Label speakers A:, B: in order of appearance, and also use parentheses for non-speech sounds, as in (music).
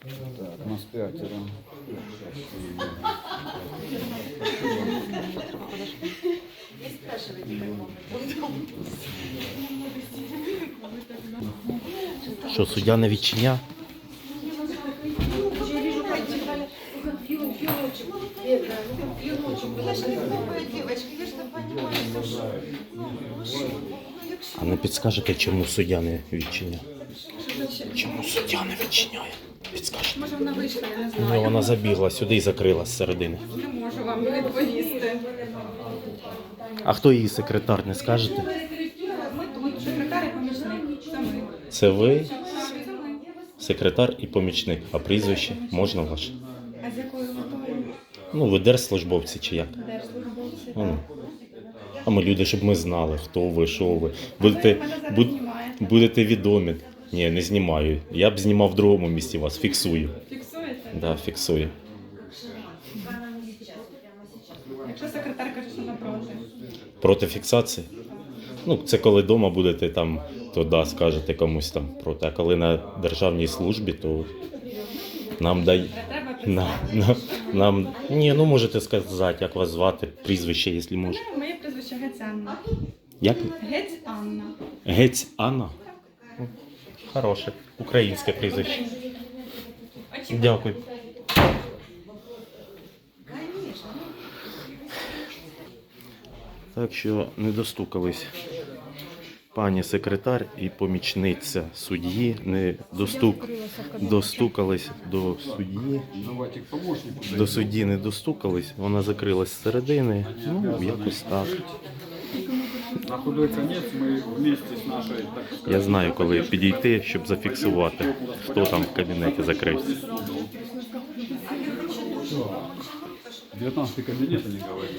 A: Так, нас пятеро.
B: Що, суддя не відчиня? А не підскажете, чому суддя не відчиняє? Чому суддя не відчиняє? Підскажете.
C: Може вона вийшла, я не
B: Ну,
C: знаю.
B: вона забігла сюди і закрилась зсередини.
C: Не можу вам відповісти.
B: А хто її секретар, не скажете?
C: Ми тут секретар і помічник. Це ми.
B: Це ви,
C: Це ми.
B: секретар і помічник. А прізвище можна ваше?
C: А з якою метою?
B: Ну, ви держслужбовці чи як?
C: Держслужбовці.
B: Ну, А ми люди, щоб ми знали, хто ви, що ви. Будете, буд- будете відомі. Ні, не знімаю. Я б знімав в другому місці вас, фіксую.
C: Фіксуєте?
B: Да, фіксую.
C: Якщо секретар каже, що напроти.
B: Проти фіксації? Ну, це коли вдома будете там, то да, скажете комусь там проти. А коли на державній службі, то нам дай.
C: Треба (laughs)
B: На, на, нам. Ні, ну можете сказати, як вас звати, прізвище, якщо може.
C: Ну, Моє прізвище Гець Анна.
B: Як?
C: Гець Анна.
B: Гець Анна? Хороше, українське прізвище. Дякую. Так що не достукались пані секретар і помічниця судді, не достук, достукались до судді. До судді не достукались, вона закрилась зсередини. Ну, якось так. Я знаю, коли підійти, щоб зафіксувати, хто там в кабінеті закрився.
A: 19 кабинет, они говорят.